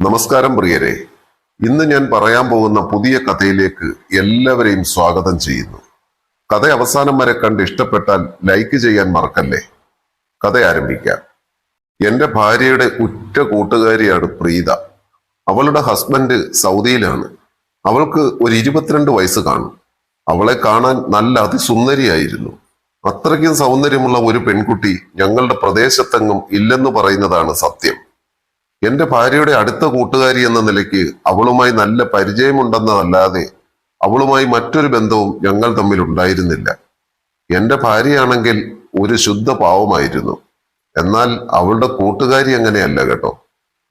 നമസ്കാരം പ്രിയരെ. ഇന്ന് ഞാൻ പറയാൻ പോകുന്ന പുതിയ കഥയിലേക്ക് എല്ലാവരെയും സ്വാഗതം ചെയ്യുന്നു. കഥ അവസാനം വരെ കണ്ട് ഇഷ്ടപ്പെട്ടാൽ ലൈക്ക് ചെയ്യാൻ മറക്കല്ലേ? കഥ ആരംഭിക്കാം. എന്റെ ഭാര്യയുടെ ഉറ്റ കൂട്ടുകാരിയാണ് പ്രീത. അവളുടെ ഹസ്ബൻഡ് സൗദിയിലാണ്. അവൾക്ക് ഒരു ഇരുപത്തിരണ്ട് വയസ്സ് കാണും. അവളെ കാണാൻ നല്ല അതിസുന്ദരിയായിരുന്നു. അത്രയ്ക്കും സൗന്ദര്യമുള്ള ഒരു പെൺകുട്ടി ഞങ്ങളുടെ പ്രദേശത്തെങ്ങും ഇല്ലെന്ന് പറയുന്നതാണ് സത്യം. എന്റെ ഭാര്യയുടെ അടുത്ത കൂട്ടുകാരി എന്ന നിലയ്ക്ക് അവളുമായി നല്ല പരിചയമുണ്ടെന്നതല്ലാതെ അവളുമായി മറ്റൊരു ബന്ധവും ഞങ്ങൾ തമ്മിൽ ഉണ്ടായിരുന്നില്ല. എന്റെ ഭാര്യയാണെങ്കിൽ ഒരു ശുദ്ധ പാവമായിരുന്നു. എന്നാൽ അവളുടെ കൂട്ടുകാരി അങ്ങനെയല്ല കേട്ടോ.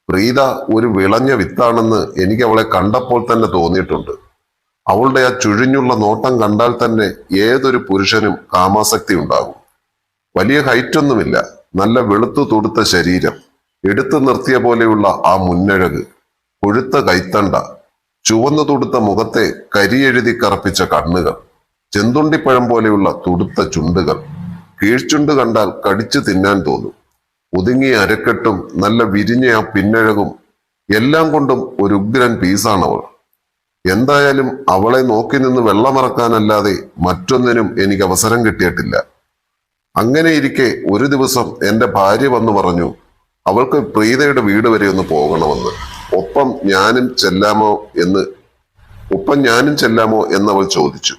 പ്രീത ഒരു വിളഞ്ഞ വിത്താണെന്ന് എനിക്ക് അവളെ കണ്ടപ്പോൾ തന്നെ തോന്നിയിട്ടുണ്ട്. അവളുടെ ആ ചുഴിഞ്ഞുള്ള നോട്ടം കണ്ടാൽ തന്നെ ഏതൊരു പുരുഷനും കാമാസക്തി ഉണ്ടാകും. വലിയ ഹൈറ്റ് ഒന്നുമില്ല നല്ല വെളുത്തു തൊടുത്ത ശരീരം. എടുത്തു നിർത്തിയ പോലെയുള്ള ആ മുന്നഴക് കൊഴുത്ത കൈത്തണ്ട ചുവന്നു തുടുത്ത മുഖത്തെ കരിയെഴുതി കറപ്പിച്ച കണ്ണുകൾ ചെന്തുണ്ടിപ്പഴം പോലെയുള്ള തുടുത്ത ചുണ്ടുകൾ കീഴ്ചുണ്ട് കണ്ടാൽ കടിച്ചു തിന്നാൻ തോന്നും. ഒതുങ്ങിയ അരക്കെട്ടും നല്ല വിരിഞ്ഞ ആ പിന്നഴകും എല്ലാം കൊണ്ടും ഒരു ഉഗ്രൻ പീസാണവൾ. എന്തായാലും അവളെ നോക്കി നിന്ന് വെള്ളമറക്കാനല്ലാതെ മറ്റൊന്നിനും എനിക്ക് അവസരം കിട്ടിയിട്ടില്ല. അങ്ങനെയിരിക്കെ ഒരു ദിവസം എന്റെ ഭാര്യ വന്നു പറഞ്ഞു അവൾക്ക് പ്രീതയുടെ വീട് വരെ ഒന്ന് പോകണമെന്ന്. ഒപ്പം ഞാനും ചെല്ലാമോ എന്ന് ഒപ്പം ഞാനും ചെല്ലാമോ അവൾ ചോദിച്ചു.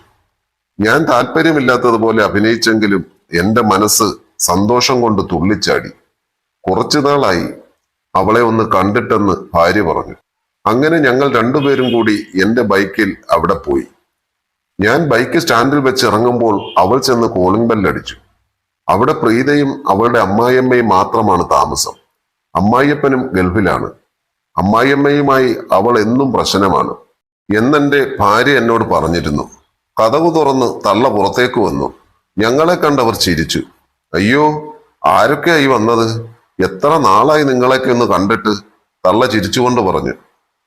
ഞാൻ താല്പര്യമില്ലാത്തതുപോലെ അഭിനയിച്ചെങ്കിലും എന്റെ മനസ്സ് സന്തോഷം കൊണ്ട് തുള്ളിച്ചാടി. കുറച്ചു നാളായി അവളെ ഒന്ന് കണ്ടിട്ടെന്ന് ഭാര്യ പറഞ്ഞു. അങ്ങനെ ഞങ്ങൾ രണ്ടുപേരും കൂടി എന്റെ ബൈക്കിൽ അവിടെ പോയി. ഞാൻ ബൈക്ക് സ്റ്റാൻഡിൽ വെച്ച് ഇറങ്ങുമ്പോൾ അവൾ ചെന്ന് കോളിംഗ് ബെല്ലടിച്ചു അവിടെ പ്രീതയും അവളുടെ അമ്മായിയമ്മയും മാത്രമാണ് താമസം. അമ്മായിയപ്പനും ഗൾഫിലാണ്. അമ്മായിയമ്മയുമായി അവൾ എന്നും പ്രശ്നമാണ്. എന്നെന്റെ ഭാര്യ എന്നോട് പറഞ്ഞിരുന്നു. കഥവ് തുറന്ന് തള്ള പുറത്തേക്ക് വന്നു. ഞങ്ങളെ കണ്ടവർ ചിരിച്ചു. അയ്യോ ആരൊക്കെയായി വന്നത്? എത്ര നാളായി നിങ്ങളെയൊക്കെ ഒന്ന് കണ്ടിട്ട്? തള്ള ചിരിച്ചുകൊണ്ട് പറഞ്ഞു.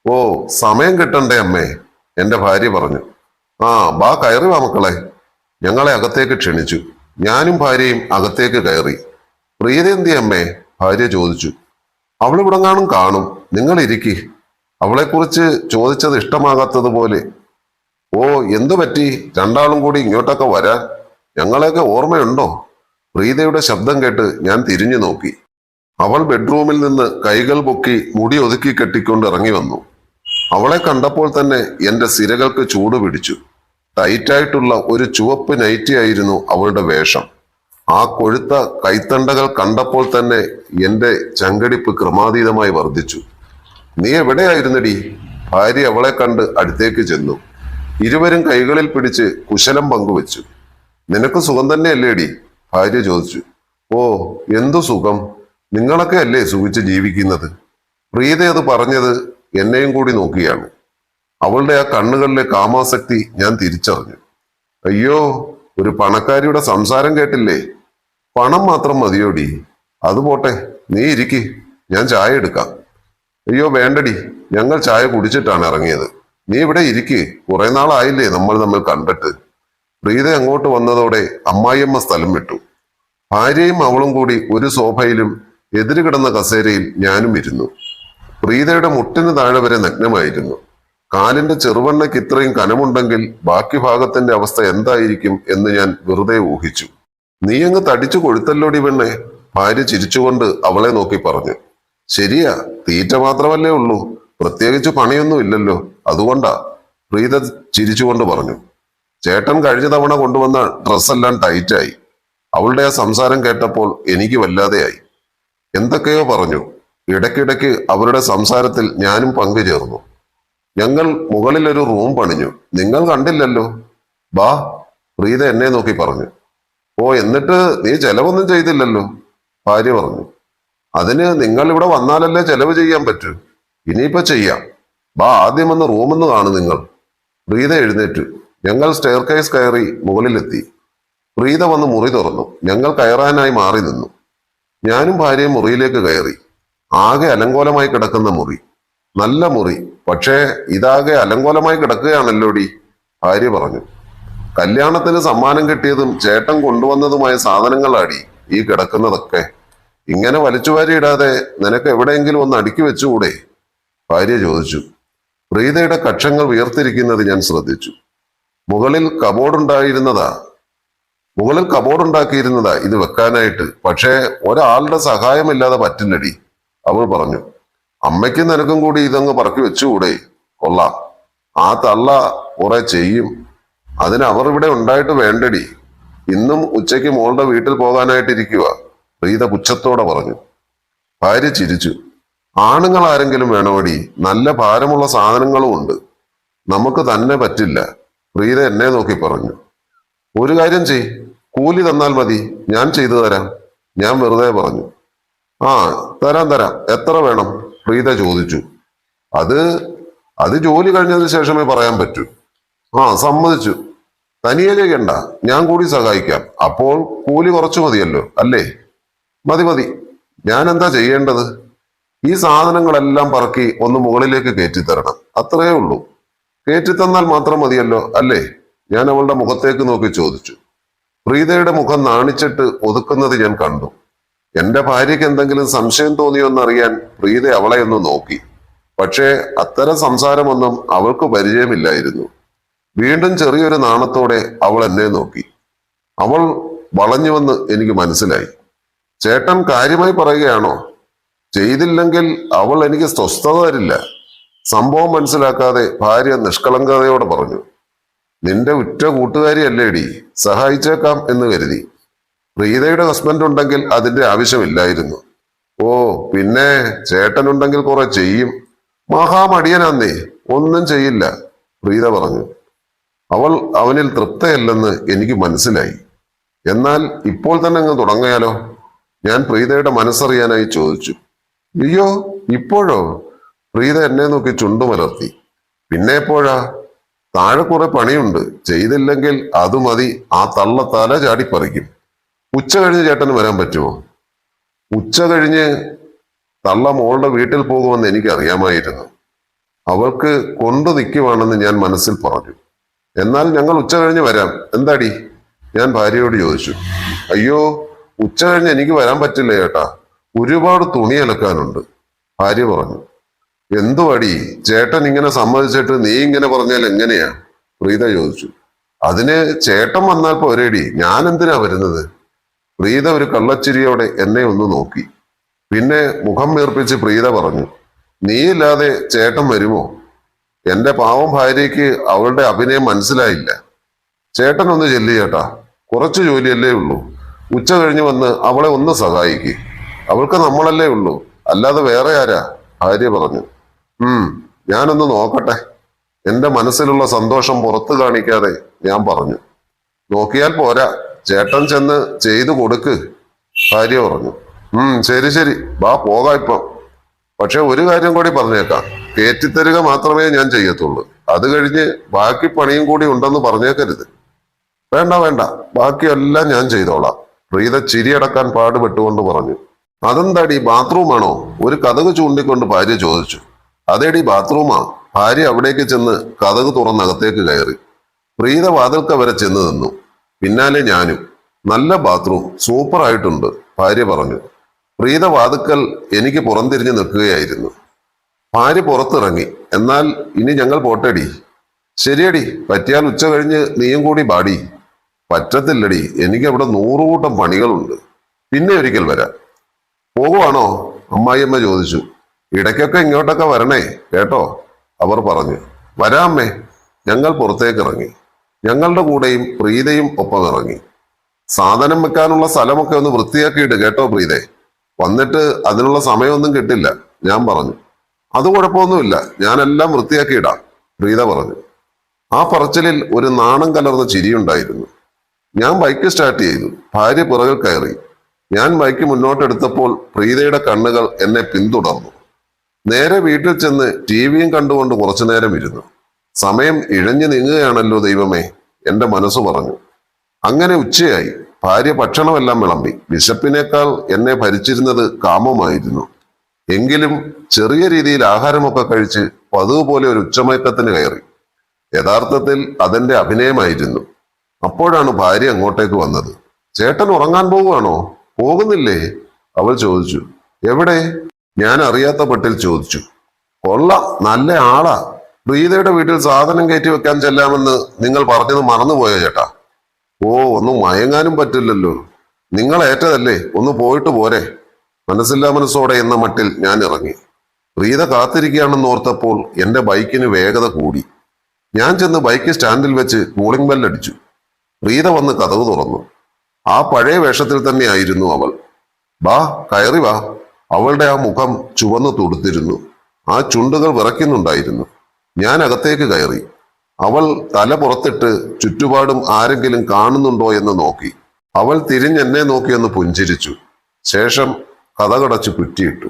ഓ സമയം കിട്ടണ്ടേ അമ്മേ എന്റെ ഭാര്യ പറഞ്ഞു. ആ ബാ കയറി വാ മക്കളെ. ഞങ്ങളെ അകത്തേക്ക് ക്ഷണിച്ചു. ഞാനും ഭാര്യയും അകത്തേക്ക് കയറി. പ്രീതി എന്തി അമ്മേ ഭാര്യ ചോദിച്ചു. അവൾ ഇവിടെങ്ങാനും കാണും. നിങ്ങൾ ഇരിക്കി അവളെക്കുറിച്ച് ചോദിച്ചത് ഇഷ്ടമാകാത്തതുപോലെ ഓ എന്തു പറ്റി? രണ്ടാളും കൂടി ഇങ്ങോട്ടൊക്കെ വരാൻ ഞങ്ങളെയൊക്കെ ഓർമ്മയുണ്ടോ? പ്രീതയുടെ ശബ്ദം കേട്ട് ഞാൻ തിരിഞ്ഞു നോക്കി. അവൾ ബെഡ്റൂമിൽ നിന്ന് കൈകൾ പൊക്കി മുടി ഒതുക്കി കെട്ടിക്കൊണ്ട് ഇറങ്ങി വന്നു. അവളെ കണ്ടപ്പോൾ തന്നെ എന്റെ സിരകൾക്ക് ചൂട് പിടിച്ചു. ടൈറ്റായിട്ടുള്ള ഒരു ചുവപ്പ് നൈറ്റി ആയിരുന്നു അവളുടെ വേഷം. ആ കൊഴുത്ത കൈത്തണ്ടകൾ കണ്ടപ്പോൾ തന്നെ എന്റെ ചങ്കടിപ്പ് ക്രമാതീതമായി വർദ്ധിച്ചു. നീ എവിടെയായിരുന്നടി? ഭാര്യ അവളെ കണ്ട് അടുത്തേക്ക് ചെന്നു. ഇരുവരും കൈകളിൽ പിടിച്ച് കുശലം പങ്കുവച്ചു. നിനക്ക് സുഖം തന്നെയല്ലേടി? ഭാര്യ ചോദിച്ചു. ഓ എന്തു സുഖം? നിങ്ങളൊക്കെ അല്ലേ സുഖിച്ച് ജീവിക്കുന്നത്? പ്രീത അത് പറഞ്ഞത് എന്നെയും കൂടി നോക്കിയാണ്. അവളുടെ ആ കണ്ണുകളിലെ കാമാസക്തി ഞാൻ തിരിച്ചറിഞ്ഞു. അയ്യോ ഒരു പണക്കാരിയുടെ സംസാരം കേട്ടില്ലേ? പണം മാത്രം മതിയോടി? അത് പോട്ടെ നീ ഇരിക്ക്. ഞാൻ ചായ എടുക്കാം. അയ്യോ വേണ്ടടി. ഞങ്ങൾ ചായ കുടിച്ചിട്ടാണ് ഇറങ്ങിയത്. നീ ഇവിടെ ഇരിക്ക്. കുറെ നാളായില്ലേ നമ്മൾ നമ്മൾ കണ്ടിട്ട്. പ്രീത അങ്ങോട്ട് വന്നതോടെ അമ്മായിയമ്മ സ്ഥലം വിട്ടു. ഭാര്യയും അവളും കൂടി ഒരു സോഫയിലും എതിര് കിടന്ന കസേരയിൽ ഞാനും ഇരുന്നു. പ്രീതയുടെ മുട്ടിന് താഴെ വരെ നഗ്നമായിരുന്നു. കാലിന്റെ ചെറുവണ്ണയ്ക്ക് ഇത്രയും കനമുണ്ടെങ്കിൽ ബാക്കി ഭാഗത്തിന്റെ അവസ്ഥ എന്തായിരിക്കും എന്ന് ഞാൻ വെറുതെ ഊഹിച്ചു. നീ അങ്ങ് തടിച്ചു കൊഴുത്തല്ലോടി പെണ്ണെ. ഭാര്യ ചിരിച്ചുകൊണ്ട് അവളെ നോക്കി പറഞ്ഞു. ശരിയാ തീറ്റ മാത്രമല്ലേ ഉള്ളൂ. പ്രത്യേകിച്ച് പണിയൊന്നും ഇല്ലല്ലോ. അതുകൊണ്ടാ പ്രീത ചിരിച്ചുകൊണ്ട് പറഞ്ഞു. ചേട്ടൻ കഴിഞ്ഞ തവണ കൊണ്ടുവന്ന ഡ്രസ്സെല്ലാം ടൈറ്റായി. അവളുടെ ആ സംസാരം കേട്ടപ്പോൾ എനിക്ക് വല്ലാതെയായി. എന്തൊക്കെയോ പറഞ്ഞു. ഇടയ്ക്കിടയ്ക്ക് അവരുടെ സംസാരത്തിൽ ഞാനും പങ്കുചേർന്നു. ഞങ്ങൾ മുകളിലൊരു റൂം പണിഞ്ഞു. നിങ്ങൾ കണ്ടില്ലല്ലോ. ബാ പ്രീത എന്നെ നോക്കി പറഞ്ഞു. ഓ എന്നിട്ട് നീ ചെലവൊന്നും ചെയ്തില്ലല്ലോ. ഭാര്യ പറഞ്ഞു. അതിന് നിങ്ങൾ ഇവിടെ വന്നാലല്ലേ ചെലവ് ചെയ്യാൻ പറ്റൂ. ഇനിയിപ്പോ ചെയ്യാം. ബാ ആദ്യം ഒന്ന് റൂമെന്ന് കാണു നിങ്ങൾ. പ്രീത എഴുന്നേറ്റു. ഞങ്ങൾ സ്റ്റെയർ കേസ് കയറി മുകളിലെത്തി. പ്രീത വന്ന് മുറി തുറന്നു. ഞങ്ങൾ കയറാനായി മാറി നിന്നു. ഞാനും ഭാര്യയും മുറിയിലേക്ക് കയറി. ആകെ അലങ്കോലമായി കിടക്കുന്ന മുറി. നല്ല മുറി. പക്ഷേ ഇതാകെ അലങ്കോലമായി കിടക്കുകയാണല്ലോടി? ഭാര്യ പറഞ്ഞു. കല്യാണത്തിന് സമ്മാനം കിട്ടിയതും ചേട്ടൻ കൊണ്ടുവന്നതുമായ സാധനങ്ങളാടി ഈ കിടക്കുന്നതൊക്കെ. ഇങ്ങനെ വലിച്ചുവാരിയിടാതെ നിനക്ക് എവിടെയെങ്കിലും ഒന്ന് അടുക്കി വെച്ചുകൂടെ? ഭാര്യ ചോദിച്ചു. പ്രീതയുടെ കക്ഷങ്ങൾ ഉയർത്തിരിക്കുന്നത് ഞാൻ ശ്രദ്ധിച്ചു. മുകളിൽ കബോർഡുണ്ടായിരുന്നതാ. മുകളിൽ കബോർഡ് ഉണ്ടാക്കിയിരുന്നതാ ഇത് വെക്കാനായിട്ട്. പക്ഷേ ഒരാളുടെ സഹായമില്ലാതെ പറ്റില്ലടി അവൾ പറഞ്ഞു. അമ്മയ്ക്കും നിനക്കും കൂടി ഇതങ്ങ് പറക്കി വെച്ചുകൂടെ? കൊള്ളാം. ആ തള്ള കുറെ ചെയ്യും. അതിന് അവർ ഇവിടെ ഉണ്ടായിട്ട് വേണ്ടടി. ഇന്നും ഉച്ചയ്ക്ക് മോളുടെ വീട്ടിൽ പോകാനായിട്ടിരിക്കുക പ്രീത പുച്ഛത്തോടെ പറഞ്ഞു. ഭാര്യ ചിരിച്ചു. ആണുങ്ങൾ ആരെങ്കിലും വേണോടി? നല്ല ഭാരമുള്ള സാധനങ്ങളും ഉണ്ട്. നമുക്ക് തന്നെ പറ്റില്ല. പ്രീത എന്നെ നോക്കി പറഞ്ഞു. ഒരു കാര്യം ചെയ്. കൂലി തന്നാൽ മതി. ഞാൻ ചെയ്തു തരാം. ഞാൻ വെറുതെ പറഞ്ഞു. ആ തരാം തരാം. എത്ര വേണം? പ്രീത ചോദിച്ചു. അത് അത് ജോലി കഴിഞ്ഞതിന് ശേഷമേ പറയാൻ പറ്റൂ. ആ സമ്മതിച്ചു. തനിയെ ഞാൻ കൂടി സഹായിക്കാം. അപ്പോൾ കൂലി കുറച്ചു മതിയല്ലോ അല്ലേ? മതി മതി. ഞാൻ എന്താ ചെയ്യേണ്ടത്? ഈ സാധനങ്ങളെല്ലാം പറക്കി ഒന്ന് മുകളിലേക്ക് കയറ്റിത്തരണം. അത്രയേ ഉള്ളൂ. കയറ്റിത്തന്നാൽ മാത്രം മതിയല്ലോ അല്ലേ? ഞാൻ അവളുടെ മുഖത്തേക്ക് നോക്കി ചോദിച്ചു. പ്രീതയുടെ മുഖം നാണിച്ചിട്ട് ഒതുക്കുന്നത് ഞാൻ കണ്ടു. എന്റെ ഭാര്യയ്ക്ക് എന്തെങ്കിലും സംശയം തോന്നിയോന്നറിയാൻ പ്രീത അവളെ ഒന്ന് നോക്കി. പക്ഷേ അത്തരം സംസാരമൊന്നും അവൾക്ക് പരിചയമില്ലായിരുന്നു. വീണ്ടും ചെറിയൊരു നാണത്തോടെ അവൾ എന്നെ നോക്കി. അവൾ വളഞ്ഞുവെന്ന് എനിക്ക് മനസ്സിലായി. ചേട്ടൻ കാര്യമായി പറയുകയാണോ? ചെയ്തില്ലെങ്കിൽ അവൾ എനിക്ക് സ്വസ്ഥത തരില്ല. സംഭവം മനസ്സിലാക്കാതെ ഭാര്യ നിഷ്കളങ്കതയോടെ പറഞ്ഞു നിന്റെ ഉറ്റ കൂട്ടുകാരിയല്ലേടി സഹായിച്ചേക്കാം എന്ന് കരുതി. പ്രീതയുടെ ഹസ്ബൻഡ് ഉണ്ടെങ്കിൽ അതിന്റെ ആവശ്യമില്ലായിരുന്നു. ഓ പിന്നെ ചേട്ടനുണ്ടെങ്കിൽ കുറെ ചെയ്യും. മഹാമടിയനാന്നേ ഒന്നും ചെയ്യില്ല പ്രീത പറഞ്ഞു. അവൾ അവനിൽ തൃപ്തയല്ലെന്ന് എനിക്ക് മനസ്സിലായി. എന്നാൽ ഇപ്പോൾ തന്നെ അങ്ങ് തുടങ്ങിയാലോ? ഞാൻ പ്രീതയുടെ മനസ്സറിയാനായി ചോദിച്ചു. അയ്യോ ഇപ്പോഴോ? പ്രീത എന്നെ നോക്കി ചുണ്ടുമലർത്തി. പിന്നെ എപ്പോഴാ? താഴെ കുറെ പണിയുണ്ട്. ചെയ്തില്ലെങ്കിൽ അത് മതി. ആ തള്ള തല ചാടിപ്പറിക്കും. ഉച്ച കഴിഞ്ഞ് ചേട്ടന് വരാൻ പറ്റുമോ? ഉച്ച കഴിഞ്ഞ് തള്ള മോളുടെ വീട്ടിൽ പോകുമെന്ന് എനിക്ക് അറിയാമായിരുന്നു അവൾക്ക് കൊണ്ടു നിൽക്കുവാണെന്ന് ഞാൻ മനസ്സിൽ പറഞ്ഞു. എന്നാൽ ഞങ്ങൾ ഉച്ച കഴിഞ്ഞ് വരാം. എന്താടി? ഞാൻ ഭാര്യയോട് ചോദിച്ചു. അയ്യോ ഉച്ച കഴിഞ്ഞ് എനിക്ക് വരാൻ പറ്റില്ല ചേട്ടാ. ഒരുപാട് തുണി അലക്കാനുണ്ട്. ഭാര്യ പറഞ്ഞു. എന്തുവാടി? ചേട്ടൻ ഇങ്ങനെ സമ്മതിച്ചിട്ട് നീ ഇങ്ങനെ പറഞ്ഞാൽ എങ്ങനെയാ? പ്രീത ചോദിച്ചു. അതിന് ചേട്ടൻ വന്നാൽ പോരേടി. ഞാൻ എന്തിനാ വരുന്നത്? പ്രീത ഒരു കള്ളച്ചിരിയോടെ എന്നെ ഒന്ന് നോക്കി. പിന്നെ മുഖം വീർപ്പിച്ച് പ്രീത പറഞ്ഞു. നീയില്ലാതെ ചേട്ടൻ വരുമോ? എന്റെ പാവം ഭാര്യയ്ക്ക് അവളുടെ അഭിനയം മനസ്സിലായില്ല. ചേട്ടൻ ഒന്ന് ചെല്ലു ചേട്ടാ. കുറച്ച് ജോലിയല്ലേ ഉള്ളൂ. ഉച്ച കഴിഞ്ഞ് വന്ന് അവളെ ഒന്ന് സഹായിക്ക്. അവൾക്ക് നമ്മളല്ലേ ഉള്ളൂ. അല്ലാതെ വേറെ ആരാ? ഭാര്യ പറഞ്ഞു. ഉം ഞാനൊന്ന് നോക്കട്ടെ. എന്റെ മനസ്സിലുള്ള സന്തോഷം പുറത്തു കാണിക്കാതെ ഞാൻ പറഞ്ഞു. നോക്കിയാൽ പോരാ. ചേട്ടൻ ചെന്ന് ചെയ്തു കൊടുക്ക്. ഭാര്യ പറഞ്ഞു. ഉം ശരി ശരി. വാ പോകാം ഇപ്പം. പക്ഷെ ഒരു കാര്യം കൂടി പറഞ്ഞേക്കാം. കയറ്റിത്തരിക മാത്രമേ ഞാൻ ചെയ്യത്തുള്ളൂ. അത് കഴിഞ്ഞ് ബാക്കി പണിയും കൂടി ഉണ്ടെന്ന് പറഞ്ഞേക്കരുത്. വേണ്ട വേണ്ട. ബാക്കിയെല്ലാം ഞാൻ ചെയ്തോളാം. പ്രീത ചിരിയടക്കാൻ പാടുപെട്ടുകൊണ്ട് പറഞ്ഞു. അതെന്താടി ബാത്റൂമാണോ ഒരു കഥക് ചൂണ്ടിക്കൊണ്ട് ഭാര്യ ചോദിച്ചു. അതേടി ബാത്റൂമാ ഭാര്യ അവിടേക്ക് ചെന്ന് കഥക് തുറന്നകത്തേക്ക് കയറി. പ്രീത വാതിൽക്ക വരെ ചെന്ന് നിന്നു. പിന്നാലെ ഞാനും. നല്ല ബാത്റൂം സൂപ്പറായിട്ടുണ്ട് ഭാര്യ പറഞ്ഞു. പ്രീത വാതുക്കൽ എനിക്ക് പുറംതിരിഞ്ഞ് നിൽക്കുകയായിരുന്നു. ഭാര്യ പുറത്തിറങ്ങി. എന്നാൽ ഇനി ഞങ്ങൾ പോട്ടേടി. ശരിയടി പറ്റിയാൽ ഉച്ച കഴിഞ്ഞ് നീയും കൂടി പാടി പറ്റത്തില്ലടി എനിക്ക് അവിടെ നൂറുകൂട്ടം പണികളുണ്ട്. പിന്നെ ഒരിക്കൽ വരാം. പോകുവാണോ? അമ്മായിയമ്മ ചോദിച്ചു. ഇടയ്ക്കൊക്കെ ഇങ്ങോട്ടൊക്കെ വരണേ കേട്ടോ? അവർ പറഞ്ഞു. വരാമേ ഞങ്ങൾ പുറത്തേക്ക് ഇറങ്ങി ഞങ്ങളുടെ കൂടെയും പ്രീതയും ഒപ്പം ഇറങ്ങി. സാധനം വെക്കാനുള്ള സ്ഥലമൊക്കെ ഒന്ന് വൃത്തിയാക്കിയിട്ട് കേട്ടോ പ്രീതെ. വന്നിട്ട് അതിനുള്ള സമയമൊന്നും കിട്ടില്ല ഞാൻ പറഞ്ഞു. അത് കുഴപ്പമൊന്നുമില്ല. ഞാനെല്ലാം വൃത്തിയാക്കിയിടാം പ്രീത പറഞ്ഞു. ആ പറച്ചിലിൽ ഒരു നാണം കലർന്ന ചിരിയുണ്ടായിരുന്നു ഞാൻ ബൈക്ക് സ്റ്റാർട്ട് ചെയ്തു. ഭാര്യ പുറകിൽ കയറി. ഞാൻ ബൈക്ക് മുന്നോട്ടെടുത്തപ്പോൾ പ്രീതയുടെ കണ്ണുകൾ എന്നെ പിന്തുടർന്നു. നേരെ വീട്ടിൽ ചെന്ന് ടി വിയും കണ്ടുകൊണ്ട് കുറച്ചു നേരം ഇരുന്നു. സമയം ഇഴഞ്ഞു നീങ്ങുകയാണല്ലോ ദൈവമേ എന്റെ മനസ്സ് പറഞ്ഞു. അങ്ങനെ ഉച്ചയായി. ഭാര്യ ഭക്ഷണമെല്ലാം വിളമ്പി. വിശപ്പിനേക്കാൾ എന്നെ ഭരിച്ചിരുന്നത് കാമമായിരുന്നു. എങ്കിലും ചെറിയ രീതിയിൽ ആഹാരമൊക്കെ കഴിച്ച് പതിവ് പോലെ ഒരു ഉച്ചമയക്കത്തിന് കയറി. യഥാർത്ഥത്തിൽ അതെന്റെ അഭിനയമായിരുന്നു. അപ്പോഴാണ് ഭാര്യ അങ്ങോട്ടേക്ക് വന്നത്. ചേട്ടൻ ഉറങ്ങാൻ പോവുകയാണോ? പോകുന്നില്ലേ? അവൾ ചോദിച്ചു. എവിടെ? ഞാൻ അറിയാത്ത പട്ടിൽ ചോദിച്ചു. കൊള്ള നല്ല ആളാ. പ്രീതയുടെ വീട്ടിൽ സാധനം കയറ്റി വെക്കാൻ ചെല്ലാമെന്ന് നിങ്ങൾ പറഞ്ഞത് മറന്നുപോയോ ചേട്ടാ? ഓ ഒന്നും മയങ്ങാനും പറ്റില്ലല്ലോ. നിങ്ങൾ ഏറ്റതല്ലേ? ഒന്ന് പോയിട്ട് പോരെ. മനസ്സില്ലാ മനസ്സോടെ എന്ന മട്ടിൽ ഞാൻ ഇറങ്ങി. പ്രീത കാത്തിരിക്കുകയാണെന്ന് ഓർത്തപ്പോൾ എന്റെ ബൈക്കിന് വേഗത കൂടി. ഞാൻ ചെന്ന് ബൈക്ക് സ്റ്റാൻഡിൽ വെച്ച് കൂളിംഗ് ബെല്ലടിച്ചു പ്രീത വന്ന് കഥവ് തുറന്നു. ആ പഴയ വേഷത്തിൽ തന്നെയായിരുന്നു അവൾ. ബാ കയറി വാ. അവളുടെ ആ മുഖം ചുവന്ന് തുടുത്തിരുന്നു. ആ ചുണ്ടുകൾ വിറയ്ക്കുന്നുണ്ടായിരുന്നു. ഞാൻ അകത്തേക്ക് കയറി. അവൾ തല പുറത്തിട്ട് ചുറ്റുപാടും ആരെങ്കിലും കാണുന്നുണ്ടോ എന്ന് നോക്കി. അവൾ തിരിഞ്ഞെന്നെ നോക്കിയൊന്ന് പുഞ്ചിരിച്ചു. ശേഷം കഥകടച്ചു കുറ്റിയിട്ടു